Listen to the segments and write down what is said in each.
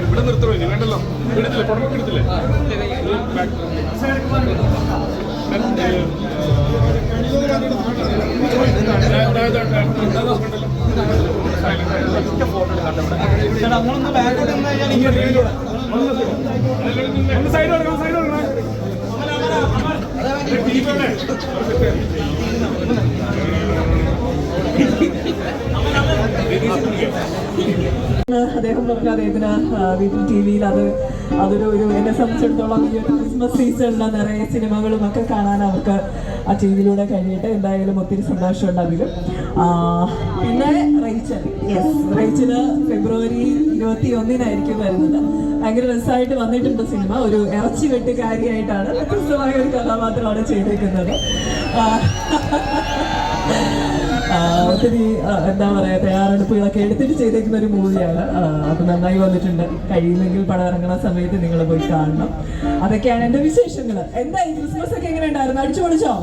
ഇവിടെ നിർത്തണോ ഇനി വേണ്ടല്ലോ എടുത്തില്ലേ പുറമൊക്കെ എടുത്തില്ലേ സൈഡ് കൊടുക്കണം സൈഡ് കൊടുക്കണം അദ്ദേഹം പറഞ്ഞ അദ്ദേഹത്തിന് വീട്ടിൽ ടി വിയിൽ അത് അതൊരു ഒരു എന്നെ സംബന്ധിച്ചിടത്തോളം ഈ ഒരു ക്രിസ്മസ് സീസണിലെ നിറയെ സിനിമകളും ഒക്കെ കാണാൻ അവർക്ക് ആ ടി വിയിലൂടെ കഴിയട്ടെ. എന്തായാലും ഒത്തിരി സന്തോഷമുണ്ട് അതിലും. പിന്നെ റൈച്ചൽ. യെസ് റേച്ചൽ ഫെബ്രുവരി ഇരുപത്തി ഒന്നിനായിരിക്കും വരുന്നത്. ഭയങ്കര രസമായിട്ട് വന്നിട്ടുണ്ട് സിനിമ. ഒരു ഇറച്ചി വെട്ടുകാരിയായിട്ടാണ് വ്യത്യസ്തമായ ഒരു കഥാപാത്രമാണ് ചെയ്തേക്കുന്നത്. ആ, ഒത്തിരി എന്താ പറയാ തയ്യാറെടുപ്പുകളൊക്കെ എടുത്തിട്ട് ചെയ്തേക്കുന്ന ഒരു മൂവിയാണ് അത് നന്നായി വന്നിട്ടുണ്ട്. കഴിയുമെങ്കിൽ പടം ഇറങ്ങുന്ന സമയത്ത് നിങ്ങൾ പോയി കാണണം. അതൊക്കെയാണ് എന്റെ വിശേഷങ്ങൾ. എന്തായി? ക്രിസ്മസ് ഒക്കെ എങ്ങനെ ഉണ്ടായിരുന്നു അടിച്ചു പൊളിച്ചോ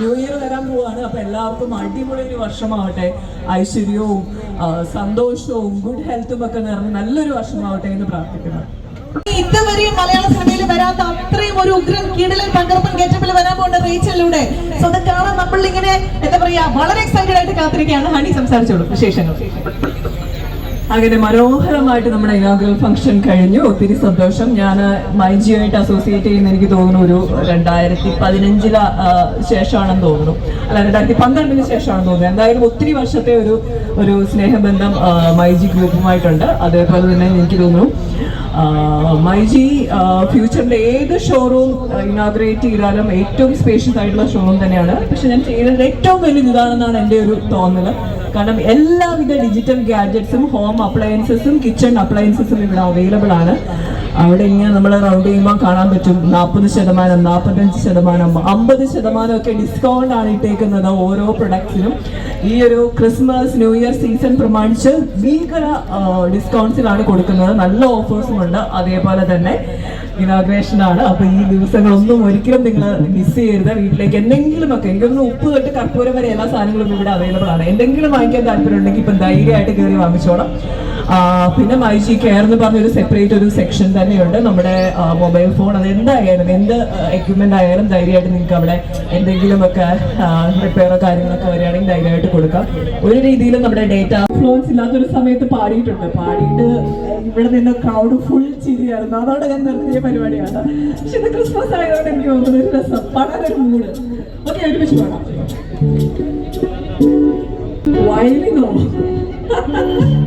ന്യൂ ഇയർ വരാൻ പോവാണ്. അപ്പൊ എല്ലാവർക്കും അടിപൊളി ഒരു വർഷമാവട്ടെ. ഐശ്വര്യവും സന്തോഷവും ഗുഡ് ഹെൽത്തും ഒക്കെ നിറഞ്ഞ് നല്ലൊരു വർഷമാവട്ടെ എന്ന് പ്രാർത്ഥിക്കുന്നു. ഇതുവരെയും മലയാള സിനിമയിൽ വരാത്ത അത്രയും ഒരു ഉഗ്രൻ കീടലൻ തകർപ്പൻ ഗേറ്റപ്പിൽ വരാൻ പോകുന്ന റേച്ചലിലൂടെ. സോ കാണാൻ നമ്മൾ ഇങ്ങനെ എന്താ പറയാ വളരെ എക്സൈറ്റഡ് ആയിട്ട് കാത്തിരിക്കുകയാണ്. ഹണി സംസാരിച്ചോളൂ വിശേഷങ്ങൾ. അങ്ങനെ മനോഹരമായിട്ട് നമ്മുടെ ഇനാഗ്രൽ ഫംഗ്ഷൻ കഴിഞ്ഞു. ഒത്തിരി സന്തോഷം. ഞാൻ മൈജിയുമായിട്ട് അസോസിയേറ്റ് ചെയ്യുന്ന എനിക്ക് തോന്നുന്നു ഒരു രണ്ടായിരത്തി പതിനഞ്ചില ശേഷമാണെന്ന് തോന്നുന്നു. അല്ല രണ്ടായിരത്തി പന്ത്രണ്ടിന് ശേഷമാണെന്ന് തോന്നുന്നു. എന്തായാലും ഒത്തിരി വർഷത്തെ ഒരു ഒരു സ്നേഹബന്ധം മൈജി ഗ്രൂപ്പുമായിട്ടുണ്ട്. അതേപോലെ തന്നെ എനിക്ക് തോന്നുന്നു മൈജി ഫ്യൂച്ചറിന്റെ ഏത് ഷോറൂം ഇനാഗ്രേറ്റ് ചെയ്താലും ഏറ്റവും സ്പേഷ്യസ് ആയിട്ടുള്ള ഷോറൂം തന്നെയാണ്. പക്ഷെ ഞാൻ ചെയ്യുന്നത് ഏറ്റവും വലിയ ഇതാണെന്നാണ് എന്റെ ഒരു തോന്നൽ. കാരണം എല്ലാവിധ ഡിജിറ്റൽ ഗാഡ്ജറ്റ്സും ഹോം അപ്ലയൻസസും കിച്ചൺ അപ്ലയൻസസും ഇവിടെ അവൈലബിൾ ആണ്. അവിടെ ഇങ്ങനെ നമ്മൾ റൗണ്ട് ചെയ്യുമ്പോൾ കാണാൻ പറ്റും. നാൽപ്പത് ശതമാനം നാൽപ്പത്തഞ്ച് ശതമാനം അമ്പത് ശതമാനം ഒക്കെ ഡിസ്കൗണ്ട് ആണ് ഇട്ടേക്കുന്നത് ഓരോ പ്രൊഡക്ട്സിനും ഈ ഒരു ക്രിസ്മസ് ന്യൂ ഇയർ സീസൺ പ്രമാണിച്ച് ഭീകര ഡിസ്കൗണ്ട്സിലാണ് കൊടുക്കുന്നത്. നല്ല ഓഫേഴ്സും ഉണ്ട്. അതേപോലെ തന്നെ ഇനാഗ്രേഷൻ ആണ് അപ്പൊ ഈ ദിവസങ്ങളൊന്നും ഒരിക്കലും നിങ്ങൾ മിസ് ചെയ്യരുത്. വീട്ടിലേക്ക് എന്തെങ്കിലും ഒക്കെ എനിക്കൊന്ന് ഉപ്പ് തൊട്ട് കർപ്പൂരം വരെ എല്ലാ സാധനങ്ങളും ഇവിടെ അവൈലബിൾ ആണ്. എന്തെങ്കിലും വാങ്ങിക്കാൻ താല്പര്യം ഉണ്ടെങ്കിൽ ഇപ്പം ധൈര്യമായിട്ട് കയറി വാങ്ങിച്ചോളാം. പിന്നെ മൈജി കെയർ എന്ന് പറഞ്ഞൊരു സെപ്പറേറ്റ് ഒരു സെക്ഷൻ തന്നെയുണ്ട്. നമ്മുടെ മൊബൈൽ ഫോൺ അത് എന്തായാലും എന്ത് എക്യുപ്മെന്റ് ആയാലും ധൈര്യമായിട്ട് നിങ്ങൾക്ക് അവിടെ എന്തെങ്കിലുമൊക്കെ റിപ്പയറോ കാര്യങ്ങളൊക്കെ വരികയാണെങ്കിൽ ധൈര്യമായിട്ട് കൊടുക്കാം. ഒരു രീതിയിൽ നമ്മുടെ ഡേറ്റ ഫ്ലോൻസ് ഇല്ലാത്തൊരു സമയത്ത് പാടിയിട്ടുണ്ട്. പാടിയിട്ട് ഇവിടെ നിന്ന് ക്രൗഡ് ഫുൾ ചിരിയായിരുന്നു. അതോടെ ഞാൻ നിർത്തിയ പരിപാടിയാണ്. പക്ഷെ ഇത് ക്രിസ്മസ് ആയതുകൊണ്ട് എനിക്ക് തോന്നുന്നത് ഒരു രസം. പാടാനൊരു മൂഡ് ഓക്കെ ഒരുമിച്ച് പാടാം. വയലിനോ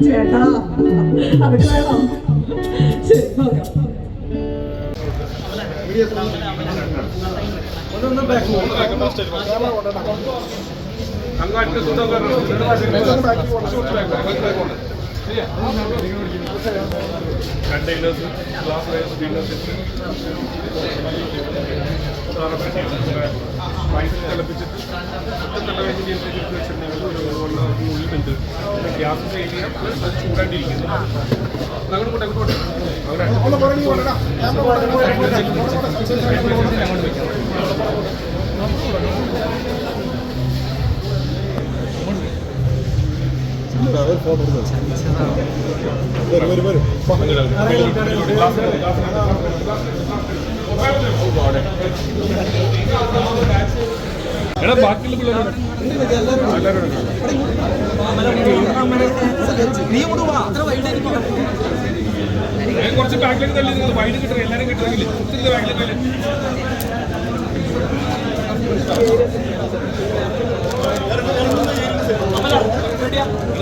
ചേട്ടാ. അതൊക്കെ വേണം. ശരി നോക്കാം അങ്ങാട്ട് കണ്ടെയ്നേഴ്സ് ഗ്ലാസ് വെയർസ് ഡിന്നേഴ്സ് പൈസ തിളപ്പിച്ചിട്ട് നല്ല വെച്ചിട്ടുണ്ടെങ്കിൽ ഒരു ഉള്ളിൽ ഉണ്ട് ഗ്യാസ് ചെയ്യുക പ്ലസ് ചൂടാണ്ടിരിക്കുന്നു അങ്ങോട്ട് കൂടെ അങ്ങോട്ട് എടാ ബാക്കിയുള്ള പിള്ളേരോട് എല്ലാവരും കുറച്ച് ബാക്കിലേക്ക് തള്ളി നിങ്ങൾ വൈഡ് കിട്ടണം എല്ലാവരും കിട്ടണമെങ്കിൽ ഒത്തിരി ബാക്കിലേക്ക്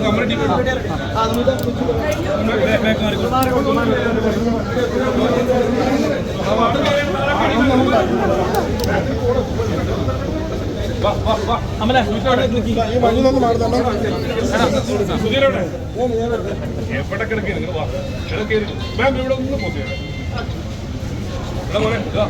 നമ്മുടെ ടീം വാ വാ വാ അമല സുധീരവിടെ എവിടെ കിടക്കുക നിങ്ങൾ വാ ഇവിടെ കയറി മാം ഇവിടെ ഒന്ന് പോകേ ഇവിടെ മോനെ ഇതാ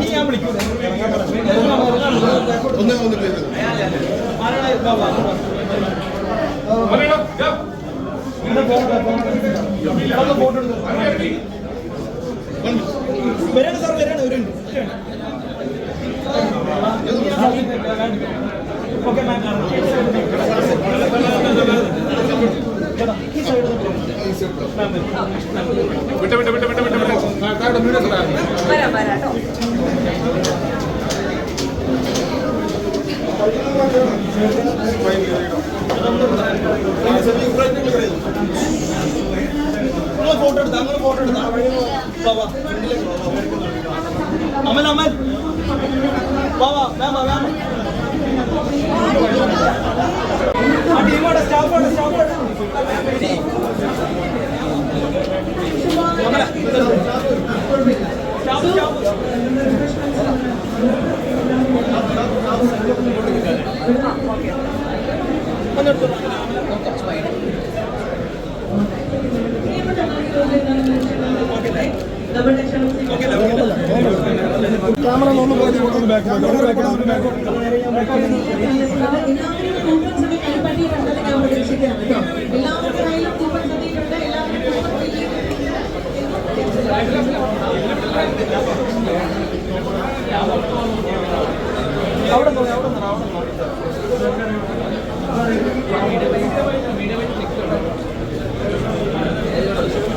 ചെയ്യാൻ വേണ്ടി ബാക്ക് കൊടുക്കാൻ ഓക്കെ ഇവിടെ ഇവിടെ ഇവിടെ എല്ലാവരും നല്ലതുണ്ടോ നല്ലതുണ്ടോ വിട്ട് വിട്ട് വിട്ട് വിട്ട് വിട്ട് ഫോട്ടോ എടുത്താ ഫോട്ടോ എടുത്താ അമൽ അമൽ വാ വാ വേം വാ വേം ആ ടീമോടെ സ്റ്റാഫോടെ സ്റ്റാഫോടെ സ്റ്റാഫ് സ്റ്റാഫ് നമ്മുടെ ക്ഷണം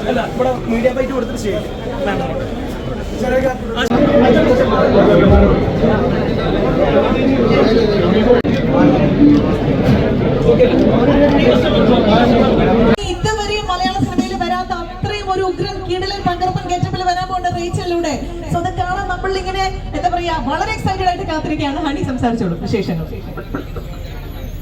അല്ല ഇവിടെ മീഡിയ ബൈറ്റ് കൊടുത്തിട്ട് ചെയ്യും. ഇതുവരെയും മലയാള സിനിമയിൽ വരാത്ത അത്രയും ഒരു ഉഗ്രൻ കീടലിൽ പങ്കർപ്പൻ ഗെറ്റപ്പിൽ വരാൻ പോകുന്ന റീച്ചലിലൂടെ. സോ അത് കാണാൻ നമ്മൾ ഇങ്ങനെ എന്താ പറയാ വളരെ എക്സൈറ്റഡ് ആയിട്ട് കാത്തിരിക്കുകയാണ്. ഹണി സംസാരിച്ചോളൂ. വിശേഷങ്ങൾ.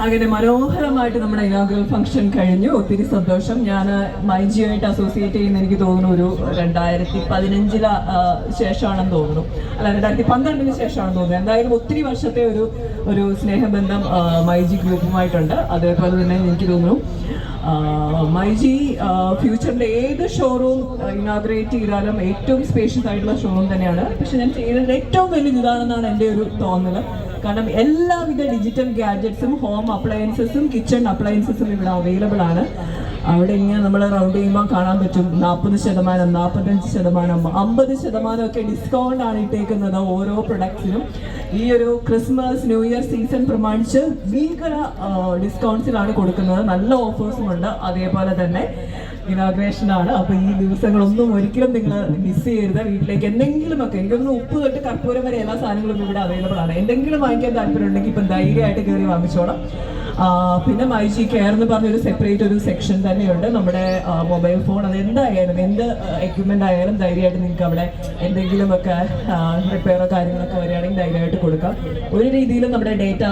അങ്ങനെ മനോഹരമായിട്ട് നമ്മുടെ ഇനോഗ്രൽ ഫംഗ്ഷൻ കഴിഞ്ഞു. ഒത്തിരി സന്തോഷം. ഞാൻ മൈജിയായിട്ട് അസോസിയേറ്റ് ചെയ്യുന്ന എനിക്ക് തോന്നുന്നു ഒരു രണ്ടായിരത്തി പതിനഞ്ചില ശേഷമാണെന്ന് തോന്നുന്നു. അല്ല രണ്ടായിരത്തി പന്ത്രണ്ടിന് ശേഷമാണെന്ന് തോന്നുന്നു. എന്തായാലും ഒത്തിരി വർഷത്തെ ഒരു ഒരു സ്നേഹബന്ധം മൈജി ഗ്രൂപ്പുമായിട്ടുണ്ട്. അതേപോലെ തന്നെ എനിക്ക് തോന്നുന്നു മൈജി ഫ്യൂച്ചറിന്റെ ഏത് ഷോറൂം ഇനാഗ്രേറ്റ് ചെയ്താലും ഏറ്റവും സ്പേഷ്യസ് ആയിട്ടുള്ള ഷോറൂം തന്നെയാണ്. പക്ഷെ ഞാൻ ചെയ്യുന്നത് ഏറ്റവും വലിയ ഇതാണെന്നാണ് എന്റെ ഒരു തോന്നൽ. കാരണം എല്ലാവിധ ഡിജിറ്റൽ ഗാഡ്ജറ്റ്സും ഹോം അപ്ലയൻസസും കിച്ചൺ അപ്ലയൻസസും ഇവിടെ അവൈലബിൾ ആണ്. അവിടെ ഇങ്ങനെ നമ്മൾ റൗണ്ട് ചെയ്യുമ്പോൾ കാണാൻ പറ്റും. നാൽപ്പത് ശതമാനം നാൽപ്പത്തഞ്ച് ശതമാനം അമ്പത് ശതമാനം ഒക്കെ ഡിസ്കൗണ്ട് ആണ് ഇട്ടേക്കുന്നത് ഓരോ പ്രൊഡക്ട്സിനും ഈ ഒരു ക്രിസ്മസ് ന്യൂ ഇയർ സീസൺ പ്രമാണിച്ച് ഭീകര ഡിസ്കൗണ്ട്സിലാണ് കൊടുക്കുന്നത്. നല്ല ഓഫേഴ്സും ഉണ്ട്. അതേപോലെ തന്നെ ഇനാഗ്രേഷൻ ആണ് അപ്പൊ ഈ ദിവസങ്ങളൊന്നും ഒരിക്കലും നിങ്ങൾ മിസ് ചെയ്യരുത്. വീട്ടിലേക്ക് എന്തെങ്കിലുമൊക്കെ എനിക്കൊന്ന് ഉപ്പ് തൊട്ട് കർപ്പൂരം വരെ എല്ലാ സാധനങ്ങളും ഇവിടെ അവൈലബിൾ ആണ്. എന്തെങ്കിലും വാങ്ങിക്കാൻ താല്പര്യം ഉണ്ടെങ്കിൽ ഇപ്പം ധൈര്യമായിട്ട് കയറി വാങ്ങിച്ചോളാം. പിന്നെ മൈജി കെയർ എന്ന് പറഞ്ഞൊരു സെപ്പറേറ്റ് ഒരു സെക്ഷൻ തന്നെയുണ്ട്. നമ്മുടെ മൊബൈൽ ഫോൺ അത് എന്തായാലും എന്ത് എക്യുപ്മെന്റ് ആയാലും ധൈര്യമായിട്ട് നിങ്ങൾക്ക് അവിടെ എന്തെങ്കിലുമൊക്കെ റിപ്പയറോ കാര്യങ്ങളൊക്കെ വരികയാണെങ്കിൽ ധൈര്യമായിട്ട് കൊടുക്കാം. ഒരു രീതിയിലും നമ്മുടെ ഡേറ്റ